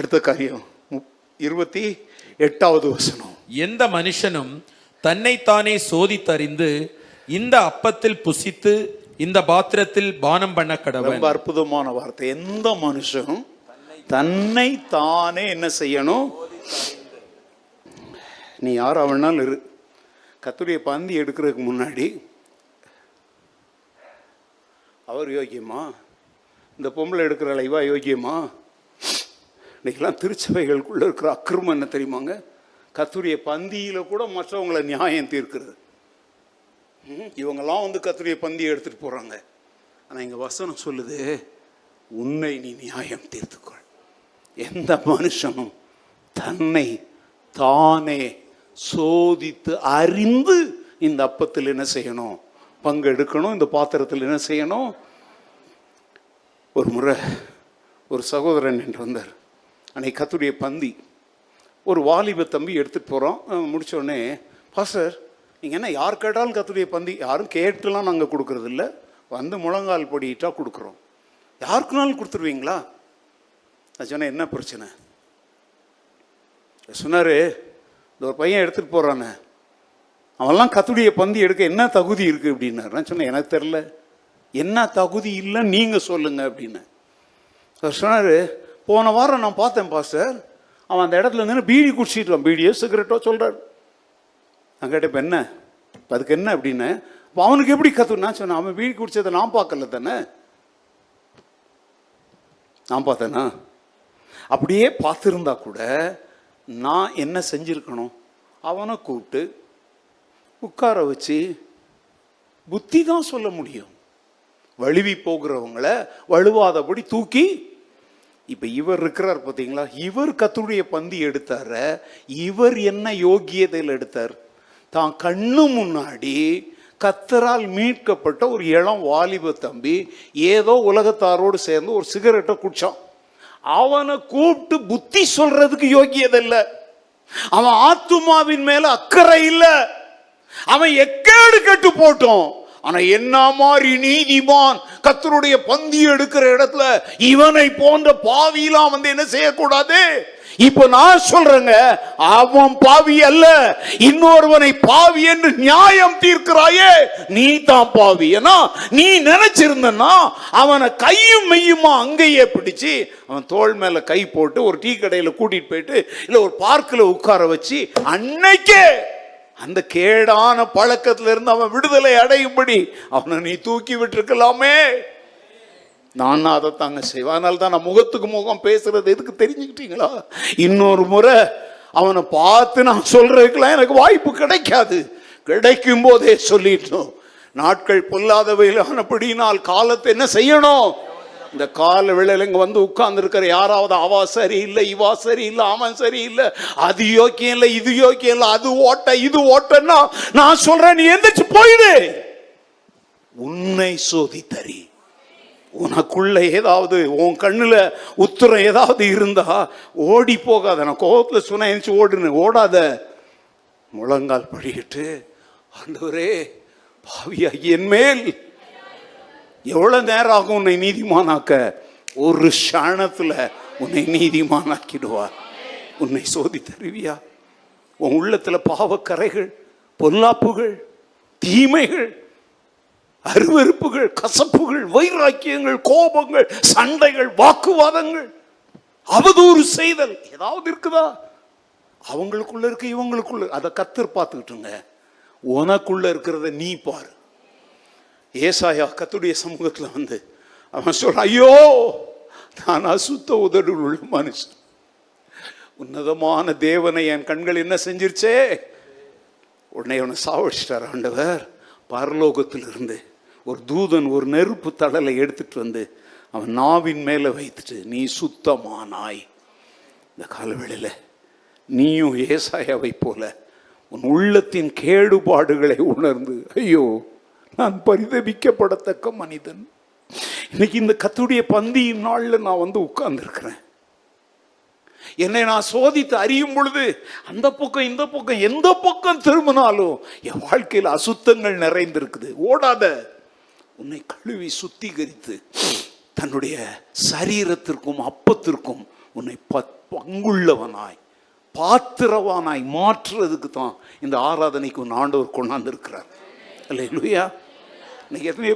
அடுத்த காரியம். இருபத்தி எட்டாவது வசனம். எந்த மனுஷனும் தன்னைத்தானே சோதித்தறிந்து இந்த அப்பத்தில் புசித்து இந்த பாத்திரத்தில் பானம் பண்ண கடவன் ரொம்ப அற்புதமான வார்த்தை. எந்த மனுஷனும் தன்னை தானே என்ன செய்யணும்? நீ யார் அவனால் இரு. கத்துடைய பந்தி எடுக்கிறதுக்கு முன்னாடி அவர் யோக்கியமா இந்த பொம்பளை எடுக்கிற இவா யோக்கியமா இன்றைக்கெல்லாம் திருச்சபைகளுக்குள்ளே இருக்கிற அக்கிரமம் என்ன தெரியுமாங்க? கத்துரிய பந்தியில் கூட மற்றவங்களை நியாயம் தீர்க்கிறது. இவங்கெல்லாம் வந்து கத்துரிய பந்தியை எடுத்துகிட்டு போகிறாங்க ஆனால் இங்கே வசனம் சொல்லுது உன்னை நீ நியாயம் தீர்த்துக்கொள். எந்த மனுஷனும் தன்னை தானே சோதித்து அறிந்து இந்த அப்பத்தில் என்ன செய்யணும்? பங்கு எடுக்கணும் இந்த பாத்திரத்தில் என்ன செய்யணும்? ஒரு முறை ஒரு சகோதரன் என்று வந்தார். அன்னைக்கு கத்துடைய பந்தி. ஒரு வாலிப தம்பி எடுத்துகிட்டு போகிறோம் முடித்தோடனே பாஸ்டர் நீங்கள் என்ன யார் கேட்டாலும் கத்துடைய பந்தி? யாரும் கேட்டுலாம் நாங்கள் கொடுக்குறதில்ல. வந்து முழங்கால் படிட்டா கொடுக்குறோம். யாருக்குனாலும் கொடுத்துருவீங்களா? நான் சொன்னேன் என்ன பிரச்சனை? சொன்னார் இந்த ஒரு பையன் எடுத்துகிட்டு போகிறானே அவன்லாம் கத்துடைய பந்தி எடுக்க என்ன தகுதி இருக்குது அப்படின்னாரு. நான் சொன்னேன் எனக்கு தெரில என்ன தகுதி இல்லைன்னு நீங்கள் சொல்லுங்கள் அப்படின்னு அவர் சொன்னார் போன வாரம் நான் பார்த்தேன் பாஸ்டர். அவன் அந்த இடத்துல இருந்து பீடி குடிச்சிட்டுவான் பீடியோ சிகரெட்டோ சொல்கிறார் நான் கேட்டேன் இப்போ என்ன? இப்போ அதுக்கு என்ன அப்படின்னு? இப்போ அவனுக்கு எப்படி கற்றுனா நான் சொன்னேன். அவன் பீடி குடிச்சதை நான் பார்க்கல தானே? நான் பார்த்தேனா? அப்படியே பார்த்துருந்தா கூட நான் என்ன செஞ்சுருக்கணும்? அவனை கூப்பிட்டு உட்கார வச்சு புத்தி தான் சொல்ல முடியும். வழுவி போகிறவங்கள வழுவாதபடி தூக்கி இப்போ இவர் இருக்கிறார் பார்த்தீங்களா இவர் கத்துடைய பந்தி எடுத்தார இவர் என்ன யோகியதையில் எடுத்தார்? தான் கண்ணு முன்னாடி கத்தரால் மீட்கப்பட்ட ஒரு இளம் வாலிப தம்பி ஏதோ உலகத்தாரோடு சேர்ந்து ஒரு சிகரெட்டை குடிச்சான். அவனை கூப்பிட்டு புத்தி சொல்றதுக்கு யோகியதில்ல. அவன் ஆத்துமாவின் மேல அக்கறை இல்லை. அவன் எக்கேடு கெட்டு போட்டோம். ஆனா என்ன மாதிரி நீதிமான் கத்தருடைய பந்தி எடுக்கிற இடத்துல இவனை போன்ற பாவியெல்லாம் வந்து என்ன செய்யக்கூடாது? இப்ப நான் சொல்றேங்க அவன் பாவி அல்ல இன்னொருவனை பாவி என்று நியாயம் தீர்க்கிறாயே நீ தான் பாவி. ஏன்னா நீ நினைச்சிருந்தன்னா அவனை கையும் மெய்யுமா அங்கேயே பிடிச்சு அவன் தோள் மேல கை போட்டு ஒரு டீ கடையில கூட்டிட்டு போயிட்டு இல்ல ஒரு பார்க்கில் உட்கார வச்சு அன்னைக்கே அந்த கேடான பழக்கத்திலிருந்து அவன் விடுதலை அடையும்படி அவனை நீ தூக்கி விட்டுருக்கலாமே. நான் அதை தாங்க செய்வேன். அதனால தான் நான் முகத்துக்கு முகம் பேசுறது எதுக்கு தெரிஞ்சுக்கிட்டீங்களா? இன்னொரு முறை அவனை பார்த்து நான் சொல்றதுக்கெல்லாம் எனக்கு வாய்ப்பு கிடைக்காது. கிடைக்கும் போதே சொல்லிட்டோம் நாட்கள் பொல்லாதவையில் பொல்லாதவையிலானபடினால் காலத்தை என்ன செய்யணும்? இந்த கால வேளையில் இங்கே வந்து உட்கார்ந்துருக்கிற யாராவது அவா சரி இல்லை இவா சரி இல்லை அவன் சரி இல்லை அது யோக்கியம் இல்லை இது யோக்கியம் இல்லை அது ஓட்ட இது ஓட்டன்னா நான் சொல்கிறேன் நீ எந்திரிச்சு போயிடு. உன்னை சோதித்தறி உனக்குள்ள ஏதாவது உன் கண்ணில் உத்தரம் ஏதாவது இருந்தா ஓடி போகாத. நான் கோபத்தில் சொன்ன எழுந்துச்சு ஓடுன்னு. ஓடாத. முழங்கால் படிக்கிட்டு ஆண்டவரே பாவியாகி என் மேல் எவ்வளோ நேரம் ஆகும் உன்னை நீதிமானாக்க? ஒரு க்ஷணத்தில் உன்னை நீதிமானாக்கிடுவார் உன்னை சோதி தருவியா? உன் உள்ளத்தில் பாவக்கரைகள் பொல்லாப்புகள் தீமைகள் அருவருப்புகள் கசப்புகள் வைராக்கியங்கள் கோபங்கள் சண்டைகள் வாக்குவாதங்கள் அவதூறு செய்தல் ஏதாவது இருக்குதா? அவங்களுக்குள்ள இருக்கு இவங்களுக்குள்ள அதை கத்தர் பார்த்துக்கிட்டுங்க உனக்குள்ள இருக்கிறத நீ பாரு. ஏசாயா கத்துடைய சமூகத்தில் வந்து அவன் சொல்றான் ஐயோ நான் அசுத்த உதடு உள்ள மனுஷன். உன்னதமான தேவனை என் கண்கள் என்ன செஞ்சிருச்சே? உடனே அவனை சாவடிச்சிட்டார் ஆண்டவர். பரலோகத்தில் இருந்து ஒரு தூதன் ஒரு நெருப்பு தடலை எடுத்துட்டு வந்து அவன் நாவின் மேலே வைத்துட்டு நீ சுத்தமானாய். இந்த காலவெளியில் நீயும் ஏசாயாவை போல உன் உள்ளத்தின் கேடுபாடுகளை உணர்ந்து ஐயோ நான் பரிதபிக்கப்படத்தக்க மனிதன். இன்னைக்கு இந்த கத்துடைய பந்தியின் நாளில் நான் வந்து உட்கார்ந்துருக்கிறேன். என்னை நான் சோதித்து அறியும் பொழுது அந்த பக்கம் இந்த பக்கம் எந்த பக்கம் திரும்பினாலும் என் வாழ்க்கையில் அசுத்தங்கள் நிறைந்திருக்குது. ஓடாத உன்னை கழுவி சுத்திகரித்து தன்னுடைய சரீரத்திற்கும் அப்பத்திற்கும் உன்னை பத்- பங்குள்ளவனாய் பாத்திரவானாய் மாற்றுறதுக்கு தான் இந்த ஆராதனைக்கு உன் ஆண்டவர் கொண்டாந்து இருக்கிறார் இல்லையா இன்னைக்கு எத்தனை